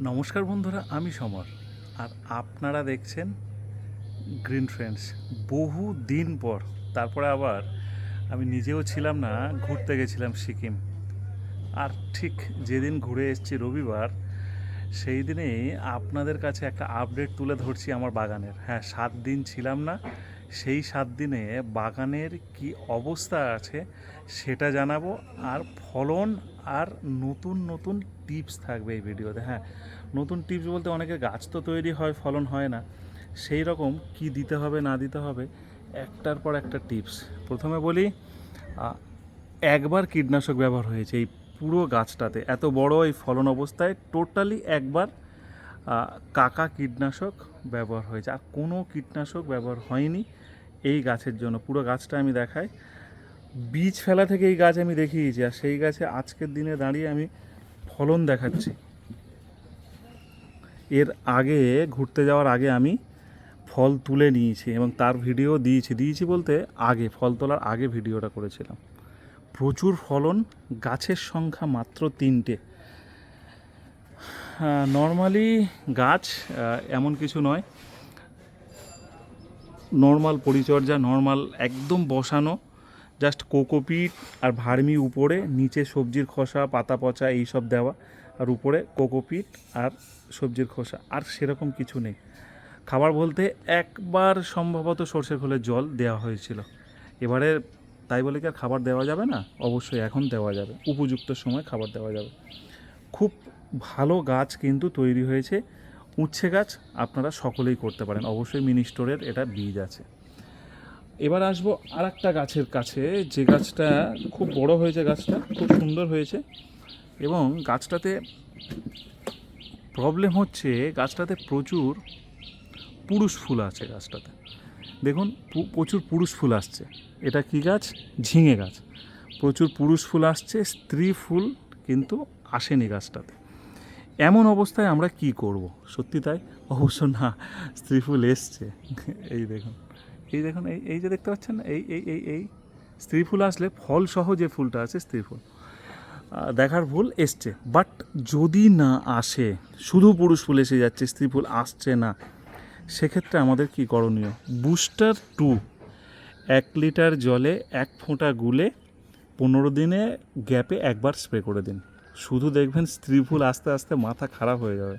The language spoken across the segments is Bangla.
নমস্কার বন্ধুরা, আমি সমর। আর আপনারা দেখছেন গ্রিন ফ্রেন্ডস বহু দিন পর, তারপরে আবার আমি নিজেও ছিলাম না, ঘুরতে গেছিলাম সিকিম। আর ঠিক যেদিন ঘুরে এসেছি রবিবার, সেই দিনেই আপনাদের কাছে একটা আপডেট তুলে ধরছি আমার বাগানের। হ্যাঁ সাত দিন ছিলাম না সেই সাত দিনে বাগানের কি অবস্থা আছে সেটা জানাব। আর ফলন আর নতুন নতুন টিপস থাকবে এই ভিডিওতে হ্যাঁ। নতুন টিপস বলতে অনেকে গাছ তো তৈরি হয়, ফলন হয় না। সেই রকম কি দিতে হবে, না দিতে হবে, একটার পর একটা টিপস। প্রথমে বলি একবার কীটনাশক ব্যবহার হয়েছে এই পুরো গাছটাতে, এত বড় এই ফলন অবস্থায় টোটালি একবার কাকা কীটনাশক ব্যবহার হয়েছে। আর কোনো কীটনাশক ব্যবহার হয়নি। এই গাছের জন্য, পুরো গাছটা আমি দেখাই। বীজ ফেলা থেকে এই গাছ আমি দেখিয়েছি, আর সেই গাছে আজকের দিনে দাঁড়িয়ে আমি ফলন দেখাচ্ছি। এর আগে, ঘুরতে যাওয়ার আগে আমি ফল তুলে নিয়েছি এবং তার ভিডিও দিয়েছি। দিয়েছি বলতে আগে, ফল তোলার আগে ভিডিওটা করেছিলাম। প্রচুর ফলন, গাছের সংখ্যা মাত্র তিনটে। নর্মালি গাছ এমন কিছু নয়। নর্মাল পরিচর্যা নর্মাল একদম বসানো জাস্ট কোকোপিট আর ভার্মি উপরে, নিচে সবজির খোসা, পাতা পচা এইসব দেওয়া, আর উপরে কোকোপিট আর সবজির খোসা, আর সেরকম কিছু নেই। খাবার বলতে একবার সম্ভবত সর্ষে খোলের জল দেওয়া হয়েছিল। এবারে তাই বলে কি আর খাবার দেওয়া যাবে না? অবশ্যই এখন দেওয়া যাবে, উপযুক্ত সময় খাবার দেওয়া যাবে। খুব ভালো গাছ কিন্তু তৈরি হয়েছে। উচ্ছে গাছ আপনারা সকলেই করতে পারেন। অবশ্যই মিনি স্টোরের এটা বীজ আছে। এবার আসব আর একটা গাছের কাছে। যে গাছটা খুব বড় হয়েছে গাছটা, খুব সুন্দর হয়েছে এবং গাছটাতে প্রবলেম হচ্ছে গাছটাতে প্রচুর পুরুষ ফুল আছে গাছটাতে। দেখুন প্রচুর পুরুষ ফুল আসছে। এটা কি গাছ? ঝিঙে গাছ। প্রচুর পুরুষ ফুল আসছে, স্ত্রী ফুল কিন্তু আসেনি গাছটাতে। এমন অবস্থায় আমরা কি করব? সত্যি তাই? অবশ্য না, স্ত্রী ফুল এসছে। এই দেখুন এই দেখুন, এই এই যে দেখতে পাচ্ছেন, এই এই এই এই স্ত্রী ফুল আসলে ফল সহ যে ফুলটা আছে, স্ত্রী ফুল দেখার ফুল এসছে। বাট যদি না আসে, শুধু পুরুষ ফুল এসে যাচ্ছে, স্ত্রী ফুল আসছে না, সেক্ষেত্রে আমাদের কি করণীয়? বুস্টার টু, এক লিটার জলে এক ফোঁটা গুলে পনেরো দিনে গ্যাপে একবার স্প্রে করে দিন। শুধু দেখবেন স্ত্রী ফুল আস্তে আস্তে মাথা খারাপ হয়ে যাবে।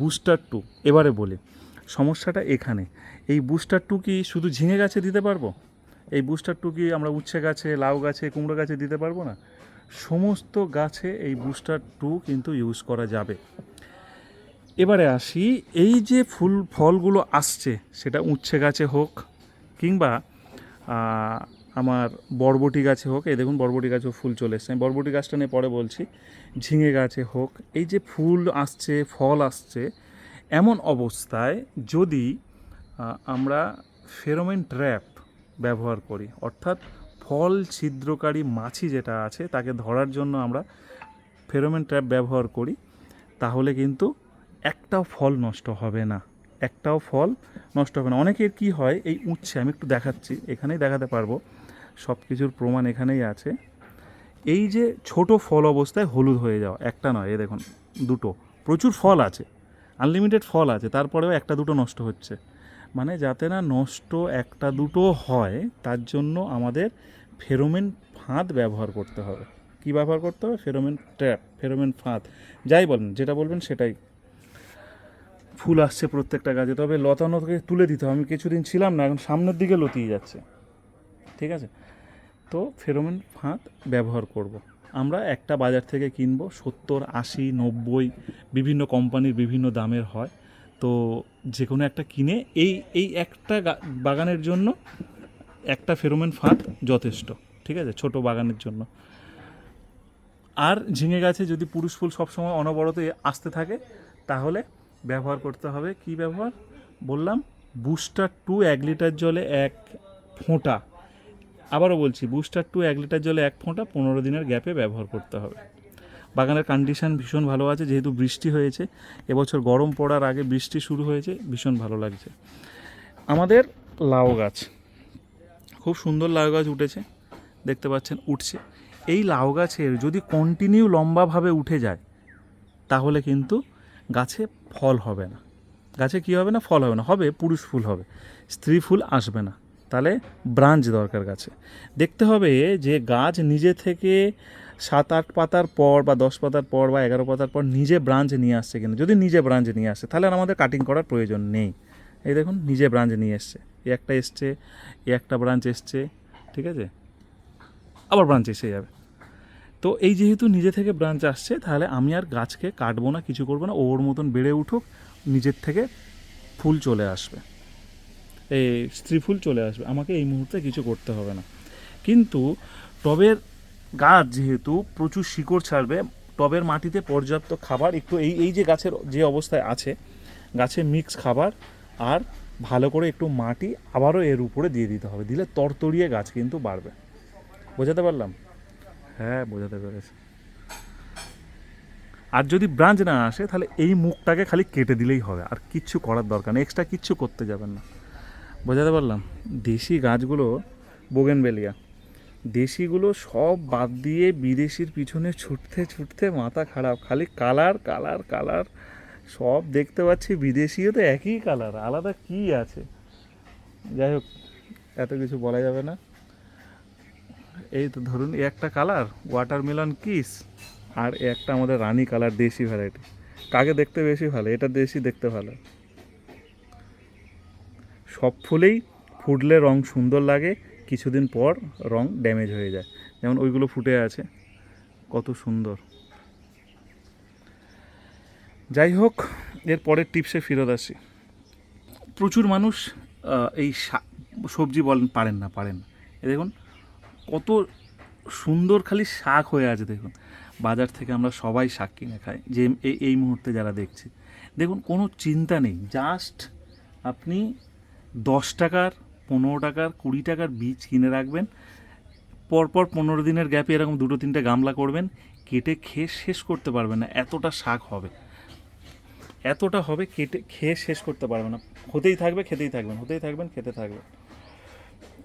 বুস্টার টু এবারে বলি, সমস্যাটা এখানে। এই বুস্টার টু কি শুধু ঝিঙে গাছে দিতে পারব? এই বুস্টার টু কি আমরা উচ্ছে গাছে, লাউ গাছে, কুমড়ো গাছে দিতে পারব না? সমস্ত গাছে এই বুস্টার টু কিন্তু ইউজ করা যাবে। এবারে আসি, এই যে ফুল, ফলগুলো আসছে, সেটা উচ্ছে গাছে হোক কিংবা আমার বরবটি গাছে হোক, এই দেখুন বরবটি গাছেও ফুল চলে এসছে। আমি বরবটি গাছটা নিয়ে পরে বলছি, ঝিঙে গাছে হোক, এই যে ফুল আসছে, ফল আসছে, এমন অবস্থায় যদি আমরা ফেরোমেন ট্র্যাপ ব্যবহার করি, অর্থাৎ ফল ছিদ্রকারী মাছি যেটা আছে, তাকে ধরার জন্য আমরা ফেরোমেন ট্র্যাপ ব্যবহার করি, তাহলে কিন্তু একটাও ফল নষ্ট হবে না। একটাও ফল নষ্ট হবে না। অনেকের কি হয়, এই উচ্ছে, আমি একটু দেখাচ্ছি, এখানেই দেখাতে পারব। সব কিছুর প্রমাণ এখানেই আছে। এই যে ছোট ফল অবস্থায় হলুদ হয়ে যাওয়া, একটা নয়, এ দেখুন, দুটো, প্রচুর ফল আছে আনলিমিটেড ফল আছে, তারপরেও একটা দুটো নষ্ট হচ্ছে। মানে যাতে না নষ্ট একটা দুটো হয়, তার জন্য আমাদের ফেরোমেন ফাঁদ ব্যবহার করতে হবে। কি ব্যবহার করতে হবে? ফেরোমেন ট্র্যাপ, ফেরোমেন ফাঁদ, যাই বলেন, যেটা বলবেন সেটাই। ফুল আসছে প্রত্যেকটা গাছে, তবে লতানোকে তুলে দিতে হবে। আমি কিছুদিন ছিলাম না, এখন সামনের দিকে লতিয়ে যাচ্ছে। ঠিক আছে? তো ফেরোমেন ফাঁদ ব্যবহার করব। আমরা একটা বাজার থেকে কিনবো, সত্তর, আশি, নব্বই, বিভিন্ন কোম্পানির বিভিন্ন দামের হয়। তো যে কোনো একটা কিনে এই এই একটা বাগানের জন্য একটা ফেরোমেন ফাঁদ যথেষ্ট, ঠিক আছে? ছোট বাগানের জন্য। আর ঝিঙে গাছে যদি পুরুষ ফুল সবসময় অনবরত আসতে থাকে, তাহলে ব্যবহার করতে হবে। কি ব্যবহার? বললাম বুস্টার টু এক লিটার জলে এক ফোঁটা আবারও বলছি বুস্টার টু এক লিটার জলে এক ফোঁটা পনেরো দিনের গ্যাপে ব্যবহার করতে হবে। বাগানের কন্ডিশান ভীষণ ভালো আছে, যেহেতু বৃষ্টি হয়েছে, এবছর গরম পড়ার আগে বৃষ্টি শুরু হয়েছে, ভীষণ ভালো লাগছে। আমাদের লাউ গাছ, খুব সুন্দর লাউ গাছ উঠেছে, দেখতে পাচ্ছেন, উঠছে। এই লাউ গাছের যদি কন্টিনিউ লম্বাভাবে উঠে যায়, তাহলে কিন্তু গাছে ফল হবে না। গাছে কী হবে না? ফল হবে না, হবে পুরুষ ফুল হবে, স্ত্রী ফুল আসবে না। তাহলে ব্রাঞ্চ দরকার গাছে। দেখতে হবে যে গাছ নিজে থেকে সাত, আট পাতার পর বা দশ পাতার পর বা এগারো পাতার পর নিজে ব্রাঞ্চ নিয়ে আসছে কিনা। যদি নিজে ব্রাঞ্চ নিয়ে আসে, তাহলে আমাদের কাটিং করার প্রয়োজন নেই। এই দেখুন, নিজে ব্রাঞ্চ নিয়ে এসছে। এ একটা এসছে, এ একটা ব্রাঞ্চ এসছে, ঠিক আছে? আবার ব্রাঞ্চ এসে যাবে। তো এই যেহেতু নিজে থেকে ব্রাঞ্চ আসছে, তাহলে আমি আর গাছকে কাটবো না, কিছু করব না, ওর মতন বেড়ে উঠুক, নিজের থেকে ফুল চলে আসবে। এই স্ত্রী ফুল চলে আসবে। আমাকে এই মুহূর্তে কিছু করতে হবে না। কিন্তু টবের গাছ যেহেতু প্রচুর শিকড় ছাড়বে, টবের মাটিতে পর্যাপ্ত খাবার, একটু এই এই যে গাছের যে অবস্থায় আছে, গাছে মিক্স খাবার আর ভালো করে একটু মাটি আবারও এর উপরে দিয়ে দিতে হবে। দিলে তরতরিয়ে গাছ কিন্তু বাড়বে। বোঝাতে পারলাম? হ্যাঁ বোঝাতে পেরেছি। আর যদি ব্রাঞ্চ না আসে, তাহলে এই মুখটাকে খালি কেটে দিলেই হবে। আর কিচ্ছু করার দরকার নেই। এক্সট্রা কিচ্ছু করতে যাবেন না। বোঝাতে পারলাম? দেশি গাছগুলো বোগেনবেলিয়া দেশিগুলো সব বাদ দিয়ে বিদেশির পিছনে ছুটতে ছুটতে মাথা খারাপ। খালি কালার কালার কালার সব দেখতে পাচ্ছি বিদেশিও তো একই কালার আলাদা কি আছে? যাই হোক, এত কিছু বলা যাবে না। এই তো ধরুন একটা কালার ওয়াটারমেলন কিস আর একটা আমাদের রানী কালার দেশি ভ্যারাইটি কাকে দেখতে বেশি ভালো? এটা দেশি দেখতে ভালো। সব ফুলেই ফুটলে রং সুন্দর লাগে, কিছুদিন পর রং ড্যামেজ হয়ে যায়। যেমন ওইগুলো ফুটে আছে, কত সুন্দর। যাই হোক, এর পরের টিপসে ফেরত আসি। প্রচুর মানুষ এই সবজি বলেন পারেন না পারেন না। এ দেখুন, কত সুন্দর খালি শাক হয়ে আছে, দেখুন। বাজার থেকে আমরা সবাই শাক কিনে খাই, যে এই মুহূর্তে যারা দেখছি। দেখুন, কোনো চিন্তা নেই, জাস্ট আপনি দশ টাকার, পনেরো টাকার, কুড়ি টাকার বীজ কিনে রাখবেন। পরপর পনেরো দিনের গ্যাপে এরকম দুটো তিনটে গামলা করবেন, কেটে খেয়ে শেষ করতে পারবেন না। এতটা শাক হবে। এতটা হবে কেটে খেয়ে শেষ করতে পারবে না। হতেই থাকবে, খেতেই থাকবেন, হতেই থাকবেন, খেতে থাকবেন।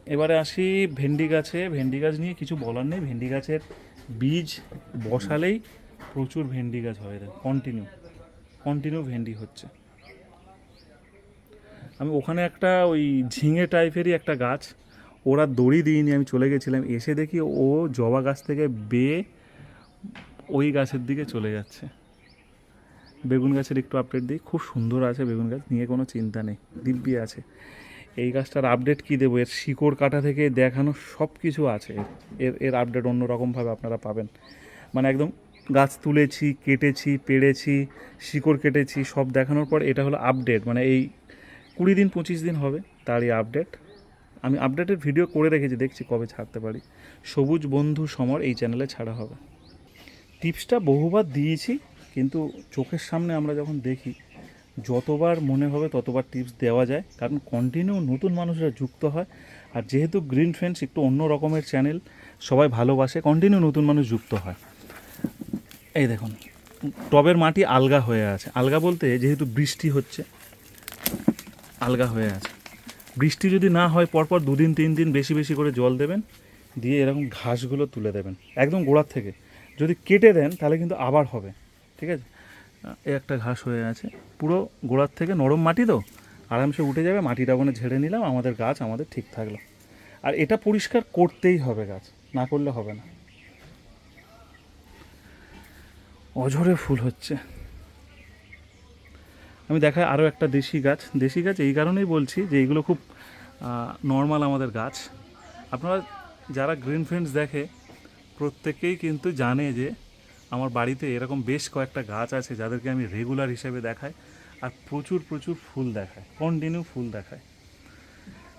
এবারে আসি ভেন্ডি গাছে। ভেন্ডি গাছ নিয়ে কিছু বলার নেই। ভেন্ডি গাছের বীজ বসালেই প্রচুর ভেন্ডি গাছ হয়ে। কন্টিনিউ কন্টিনিউ ভেন্ডি হচ্ছে। আমি ওখানে একটা ওই ঝিঙে টাইপেরই একটা গাছ, ওরা দড়ি দিইনি, আমি চলে গেছিলাম, এসে দেখি ও জবা গাছ থেকে বেয়ে ওই গাছের দিকে চলে যাচ্ছে। বেগুন গাছের একটু আপডেট দিই, খুব সুন্দর আছে বেগুন গাছ, নিয়ে কোনো চিন্তা নেই, দিব্যি আছে। এই গাছটার আপডেট কী দেবো? এর শিকড় কাটা থেকে দেখানো সব কিছু আছে, এর এর আপডেট অন্যরকমভাবে আপনারা পাবেন। মানে একদম গাছ তুলেছি, কেটেছি, পেড়েছি, শিকড় কেটেছি, সব দেখানোর পর এটা হলো আপডেট মানে এই কুড়ি দিন, পঁচিশ দিন হবে তারই আপডেট আমি আপডেটের ভিডিও করে রেখেছি, দেখছি কবে ছাড়তে পারি। সবুজ বন্ধু সমর এই চ্যানেলে ছাড়া হবে। টিপসটা বহুবার দিয়েছি, কিন্তু চোখের সামনে আমরা যখন দেখি, যতবার মনে হবে ততবার টিপস দেওয়া যায়। কারণ কন্টিনিউ নতুন মানুষরা যুক্ত হয়, আর যেহেতু গ্রিন ফ্রেন্ডস একটু অন্য রকমের চ্যানেল সবাই ভালোবাসে কন্টিনিউ নতুন মানুষ যুক্ত হয়। এই দেখুন, টবের মাটি আলগা হয়ে আছে। আলগা বলতে যেহেতু বৃষ্টি হচ্ছে আলগা হয়ে আছে। বৃষ্টি যদি না হয়, পরপর দুদিন, তিন দিন বেশি বেশি করে জল দেবেন, দিয়ে এরকম ঘাসগুলো তুলে দেবেন, একদম গোড়ার থেকে। যদি কেটে দেন, তাহলে কিন্তু আবার হবে। ঠিক আছে? এই একটা ঘাস হয়ে আছে। পুরো গোড়ার থেকে নরম মাটি তো। আরামসে উঠে যাবে, মাটিটা ওখানে ঝেড়ে নিলাম, আমাদের গাছ আমাদের ঠিক থাকল। আর এটা পরিষ্কার করতেই হবে গাছ, না করলে হবে না। অঝরে ফুল হচ্ছে। আমি দেখাই আরও একটা দেশি গাছ। দেশি গাছ এই কারণেই বলছি যে এইগুলো খুব নর্মাল আমাদের গাছ। আপনারা যারা গ্রিন ফ্রেন্ডস দেখে, প্রত্যেকেই কিন্তু জানে যে আমার বাড়িতে এরকম বেশ কয়েকটা গাছ আছে যাদেরকে আমি রেগুলার হিসেবে দেখাই আর প্রচুর প্রচুর ফুল দেখায় কন্টিনিউ ফুল দেখায়।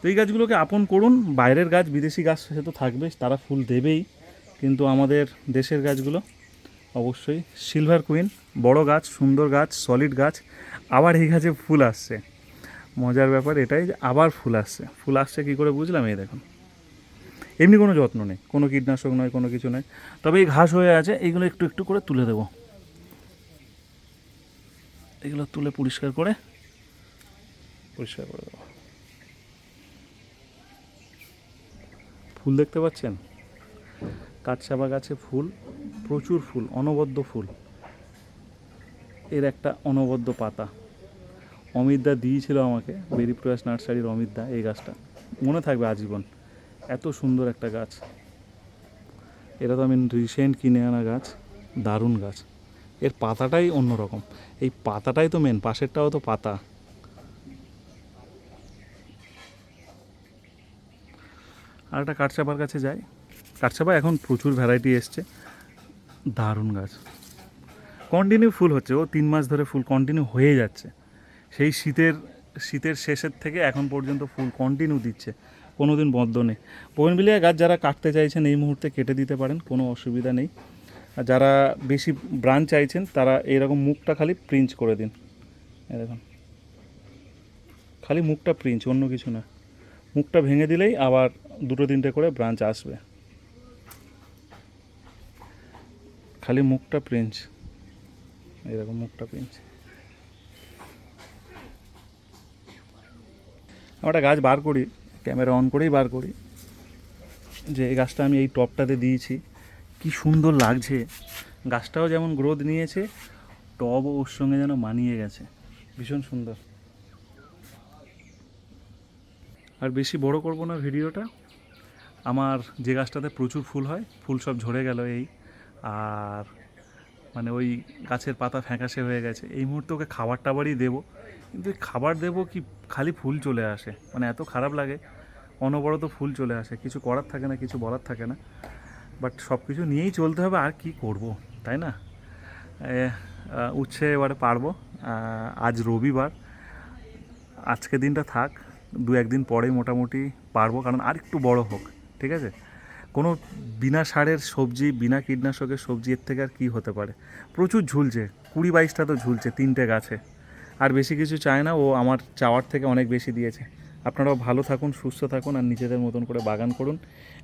তো এই গাছগুলোকে আপন করুন, বাইরের গাছ বিদেশি গাছ সে তো থাকবে তারা ফুল দেবেই, কিন্তু আমাদের দেশের গাছগুলো অবশ্যই। সিলভার কুইন, বড় গাছ, সুন্দর গাছ সলিড গাছ, আবার এই গাছে ফুল আসছে। মজার ব্যাপার এটাই যে আবার ফুল আসছে। ফুল আসছে কী করে বুঝলাম? এই দেখুন। এমনি কোনো যত্ন নেই। কোনো কীটনাশক নয়, কোনো কিছু নয়। তবে এই ঘাস হয়ে আছে, এইগুলো একটু একটু করে তুলে দেবো। এগুলো তুলে পরিষ্কার করে পরিষ্কার করে দেবো। ফুল দেখতে পাচ্ছেন? কাঠচাপা গাছে ফুল, প্রচুর ফুল, অনবদ্য ফুল। এর একটা অনবদ্য পাতা। অমিতদা দিয়েছিল আমাকে বেরি প্রয়াস নার্সারির অমিতদা এই গাছটা। মনে থাকবে আজীবন। এত সুন্দর একটা গাছ। এটা তো আমি রিসেন্ট কিনে আনা গাছ, দারুণ গাছ। এর পাতাটাই অন্যরকম। এই পাতাটাই তো মেন পাশেরটাও তো পাতা। আর একটা কাঠচাপার কাছে যাই। কাঠচাপা এখন প্রচুর ভ্যারাইটি এসছে। দারুণ গাছ। কন্টিনিউ ফুল হচ্ছে। ও তিন মাস ধরে ফুল কন্টিনিউ হয়ে যাচ্ছে। সেই শীতের শীতের শেষের থেকে এখন পর্যন্ত ফুল কন্টিনিউ দিচ্ছে। কোনো দিন বন্ধ নেই। বোগেনভিলিয়া গাছ যারা কাটতে চাইছেন এই মুহূর্তে কেটে দিতে পারেন, কোনো অসুবিধা নেই। আর যারা বেশি ব্রাঞ্চ চাইছেন, তারা এইরকম মুখটা খালি প্রিঞ্চ করে দিন। দেখুন। খালি মুখটা প্রিঞ্চ অন্য কিছু না। মুখটা ভেঙে দিলেই আবার দুটো তিনটে করে ব্রাঞ্চ আসবে। খালি মুখটা প্রিঞ্চ এরকম মুখটা প্রিঞ্চ আমরা গাছ বার করি, ক্যামেরা অন করেই বার করি। যে এই গাছটা আমি এই টপটাতে দিয়েছি। কি সুন্দর লাগছে। গাছটাও যেমন গ্রোথ নিয়েছে, টবও ওর সঙ্গে যেন মানিয়ে গেছে। ভীষণ সুন্দর। আর বেশি বড় করব না ভিডিওটা। আমার যে গাছটাতে প্রচুর ফুল হয়, ফুল সব ঝরে গেল এই আর মানে ওই গাছের পাতা ফ্যাকাশে হয়ে গেছে। এই মুহূর্তে ওকে খাবার টাবারই দেবো। কিন্তু খাবার দেবো কি খালি ফুল চলে আসে? মানে এত খারাপ লাগে। অনবরত ফুল চলে আসে। কিছু করার থাকে না, কিছু বলার থাকে না। বাট সব কিছু নিয়েই চলতে হবে, আর কি করব? তাই না? উচ্ছে এবারে পারব। আজ রবিবার। আজকে দিনটা থাক। দু একদিন পরেই মোটামুটি পারব, কারণ আর একটু বড় হোক। ঠিক আছে? কোনো বিনা সারের সবজি, বিনা কীটনাশকের সবজি, এর থেকে আর কী হতে পারে? প্রচুর ঝুলছে, কুড়ি বাইশটা তো ঝুলছে, তিনটে গাছে। আর বেশি কিছু চায় না, ও আমার চাওয়ার থেকে অনেক বেশি দিয়েছে। আপনারাও ভালো থাকুন, সুস্থ থাকুন, আর নিজেদের মতন করে বাগান করুন।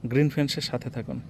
গ্রিন ফেন্সের সাথে থাকুন।